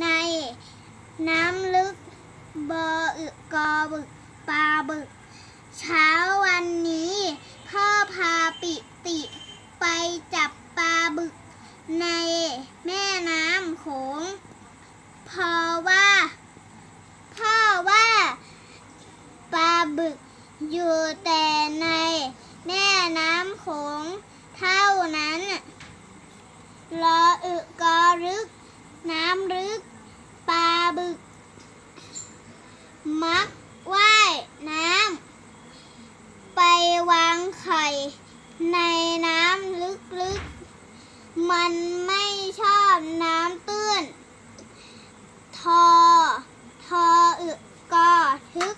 ในน้ำลึกบออึกอบึกปลาบึก เช้าวันนี้ พ่อพาปิติ ไปจับปลาบึก ในแม่น้ำโขงพราะว่า พ่อว่าปลาบึก อยู่แต่ในแม่น้ำโขงเท่านั้นรออึกอรึก น้ำลึก ปลาบึก มักว่ายน้ำ ไปวางไข่ ในน้ำลึกๆ มันไม่ชอบน้ำตื้น ทอ ทออึกอทึก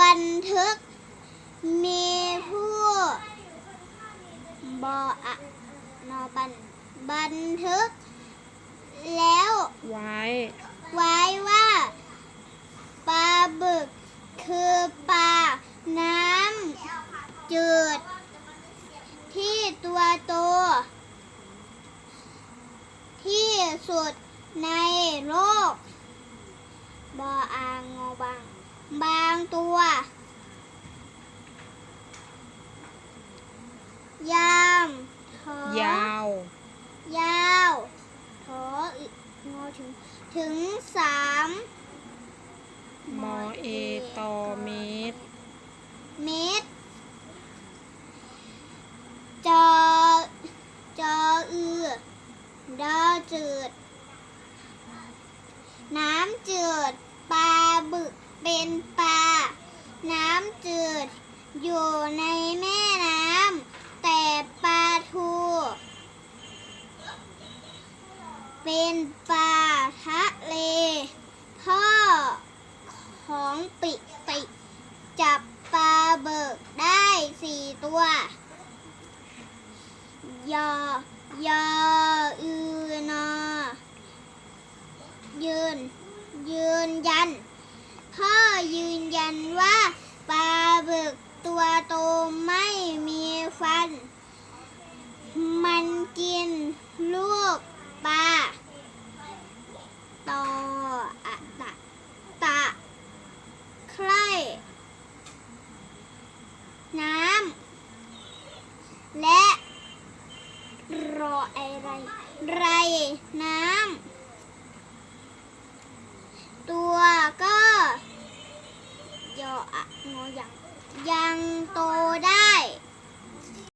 บันทึก มีผู้บออะนอบัน บันทึก แล้ว ไว้ ไว้ว่าปลาบึก คือปลาน้ำจืด ที่ ตัวโต ที่สุดในโลก บออางงอบาง บางตัว ยามทอยาว ยาว ทออึงอถึง ถึงสามมอเอตอเมตร เมตร จอ จออือ ดอ จืด น้ำจืด ปลาบึกเป็นปลา น้ำจืด อยู่ในแม่น้ำแต่ปลาทู เป็นปลาทะเล พ่อของปิติจับปลาเบิกได้สี่ตัวยอยออือนอ ยืน ยืนยัน พ่อยืนยันว่าปลาบึกตัวโตไม่มีฟัน มันกินลูกปลาตออะตะตะใครน้ำและรออะไรไรน้ำ ตัวก็ ยออะงอยังยังโตได้